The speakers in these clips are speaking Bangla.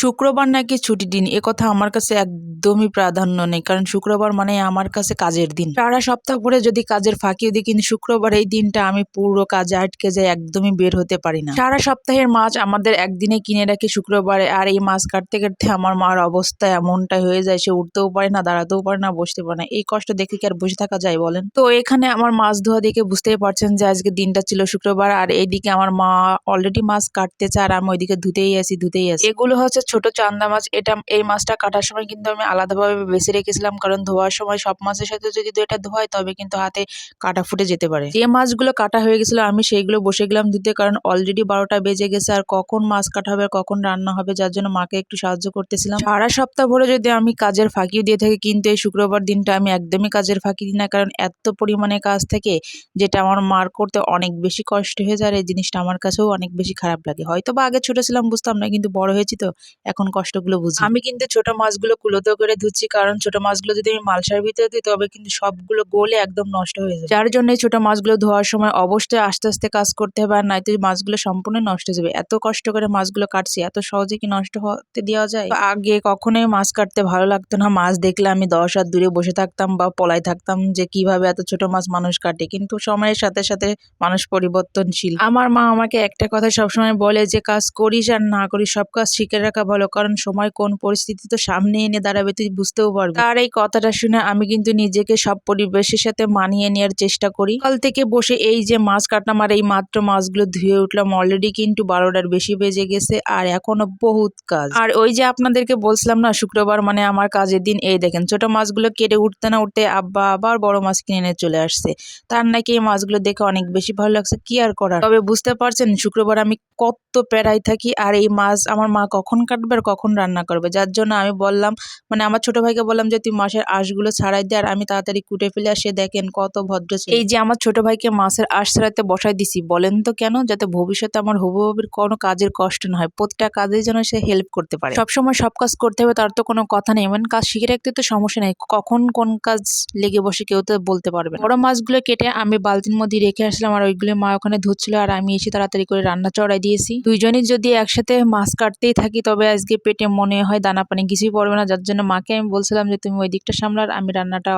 শুক্রবার নাকি ছুটির দিন? কথা আমার কাছে একদমই প্রাধান্য নেই, কারণ শুক্রবার মানে আমার কাছে কাজের দিন। সারা সপ্তাহ পরে যদি কাজের ফাঁকিও দিই, কিন্তু শুক্রবার এই দিনটা আমি পুরো কাজে আটকে যাই, একদমই বের হতে পারি না। সারা সপ্তাহের মাছ আমাদের একদিনে কিনে রাখি শুক্রবারে, আর এই মাছ কাটতে কাটতে আমার মার অবস্থা এমনটাই হয়ে যায়, সে উঠতেও পারে না, দাঁড়াতেও পারে না, বসতে পারে না। এই কষ্ট দেখে কি আর বসে থাকা যায় বলেন? তো এখানে আমার মাছ ধোয়া দেখে বুঝতেই পারছেন যে আজকে দিনটা ছিল শুক্রবার, আর এইদিকে আমার মা অলরেডি মাছ কাটতে চায়, আর আমি ওইদিকে ধুতেই আছি ধুতেই আছি। এগুলো হচ্ছে ছোট চান্দা মাছ, এটা এই মাছটা কাটার সময় কিন্তু আমি আলাদাভাবে বেছে রেখেছিলাম। কারণ ধোয়ার সময় সব মাছের সাথে যদি এটা ধোয় তবে কিন্তু হাতে কাটা ফুটে যেতে পারে। যে মাছগুলো কাটা হয়ে গেছিল, আমি সেইগুলো বসে গেলাম ধুতে। কারণ অলরেডি বারোটা বেজে গেছে, আর কখন মাছ কাটা হবে কখন রান্না হবে, যার জন্য মাকে একটু সাহায্য করতেছিলাম। সারা সপ্তাহ ভরে যদি আমি কাজের ফাঁকিও দিয়ে থাকি, কিন্তু এই শুক্রবার দিনটা আমি একদমই কাজের ফাঁকি দিই না। কারণ এত পরিমাণে কাজ থাকে, যেটা আমার মার করতে অনেক বেশি কষ্ট হয়ে যায়, আর এই জিনিসটা আমার কাছেও অনেক বেশি খারাপ লাগে। হয়তো বা আগে ছোট ছিলাম, বুঝতাম না, কিন্তু বড় হয়েছি তো। এখন কষ্টগুলো বুঝি। আমি কিন্তু ছোট মাছগুলো কুলোতে করে ধুচ্ছি কারণ ছোট মাছগুলো যদি আমি মালসার ভিতরে দিই তবে কিন্তু সবগুলো গলে একদম নষ্ট হয়ে যায় যার জন্য ছোট মাছগুলো ধোয়ার সময় অবশ্যই আস্তে আস্তে কাজ করতে হবে আর নয়তো মাছগুলো সম্পূর্ণ নষ্ট হয়ে যাবে। এত কষ্ট করে মাছগুলো কাটছি এত সহজে কি নষ্ট হতে দেওয়া যায়? আগে কখনোই মাছ কাটতে ভালো লাগতো না। মাছ দেখলে আমি দশ হাত দূরে বসে থাকতাম বা পলাই থাকতাম যে কীভাবে এত ছোট মাছ মানুষ কাটে। কিন্তু সময়ের সাথে সাথে মানুষ পরিবর্তনশীল। আমার মা আমাকে একটা কথা সবসময় বলে যে কাজ করিস আর না করিস সব কাজ শিখে রাখা ভালো, কারণ সময় কোন পরিস্থিতি তো সামনে এনে দাঁড়াবে, তুই বুঝতেও পারবি। তার এই কথাটা শুনে আমি কিন্তু নিজেকে সব পরিবেশের সাথে মানিয়ে নেওয়ার চেষ্টা করি। কাল থেকে বসে এই যে মাছ কাটলাম আর এই মাত্র মাছগুলো ধুয়ে উঠলাম অলরেডি কিন্তু বারোটার বেশি বেজে গেছে আর এখনও বহুত কাজ। আর ওই যে আপনাদেরকে বলছিলাম না, শুক্রবার মানে আমার কাজের দিন, এই দেখেন ছোট মাছগুলো কেটে উঠতে না উঠতে আব্বা আবার বড় মাছ কিনে এনে চলে আসছে। তার নাকি এই মাছগুলো দেখে অনেক বেশি ভালো লাগছে, কি আর করার? তবে বুঝতে পারছেন, শুক্রবার আমি কত প্যারাই থাকি আর এই মাছ আমার মা কখন কাটবে আর কখন রান্না করবে? যার জন্য আমি বললাম মানে আমার ছোট ভাইকে বললাম যে, তুই মাছের আঁশগুলো ছাড়াই দে আর আমি তাড়াতাড়ি কুটে ফেলে আসে। দেখেন কত ভদ্র এই যে আমার ছোট ভাইকে মাছের আঁশ ছাড়াতে বসাই দিছি, বলেন তো কেন? যাতে ভবিষ্যতে আমার হবু হবির কোনো কাজের কষ্ট না হয়। প্রতিটা কাজে যেন সে হেল্প করতে পারে। সবসময় সব কাজ করতে হবে, তার তো কোনো কথা নেই। মানে কাজ শিখে রাখতে তো সমস্যা নেই। কখন কোন কাজ লেগে বসে কেউ তো বলতে পারবে। বড় মাছগুলো কেটে আমি বালতির মধ্যে রেখে আসলাম আর ওইগুলো মা ওখানে ধুচ্ছিল আর আমি এসে তাড়াতাড়ি করে রান্না চড়াই দিয়েছি। দুইজনই যদি একসাথে মাছ কাটতেই থাকি, তবে আজকে পেটে মনে হয় দানা পানি কিছুই পড়বে না। যার জন্য মাকে আমি বলছিলাম যে, তুমি ওই দিকটা সামলার আমি রান্নাটা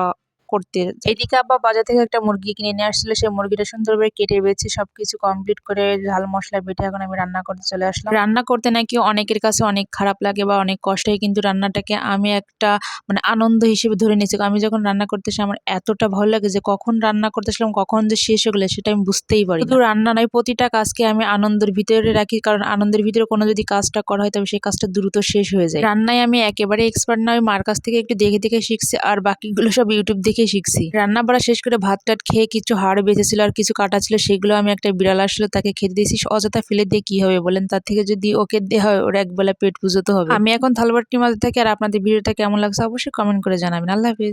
করতে এদিকে আব্বা বাজার থেকে একটা মুরগি কিনে নিয়ে আসছিল। সেই মুরগিটা সুন্দরভাবে কেটে বেছে সবকিছু কমপ্লিট করে ঝাল মশলা বেটে এখন আমি রান্না করতে চলে আসলাম। রান্না করতে নাকি অনেকের কাছে অনেক খারাপ লাগে বা অনেক কষ্ট হয় কিন্তু রান্নাটাকে আমি একটা মানে আনন্দ হিসেবে ধরে নিয়েছি। আমি যখন রান্না করতে করতেছি আমার এতটা ভালো লাগে যে কখন রান্না করতেছিলাম কখন যে শেষ হয়ে গেলে সেটা আমি বুঝতেই পারি শুধু রান্না নয় প্রতিটা কাজকে আমি আনন্দের ভিতরে রাখি। কারণ আনন্দের ভিতরে কোনো যদি কাজটা করা হয় তবে সেই কাজটা দ্রুত শেষ হয়ে যায়। রান্নায় আমি একেবারে এক্সপার্ট নয় মার কাছ থেকে একটু দেখে দেখে শিখছি। আর বাকিগুলো সব ইউটিউব দেখে শিখছি। রান্না বাড়া শেষ করে ভাত টাত খেয়ে কিছু হাড় বেঁচেছিল আর কিছু কাটা ছিল, সেগুলো আমি একটা বিড়াল আসলো, তাকে খেতে দিয়েছি। অযথা ফেলে দিয়ে কি হবে বলেন? তার থেকে যদি ওকে দেওয়া হয়, ওর একবেলা পেট পুজোতে হবে। আমি এখন থালবাটির মাঝে থাকি আর আপনাদের ভিডিওটা কেমন লাগছে অবশ্যই কমেন্ট করে জানাবেন। আল্লাহ হাফিজ।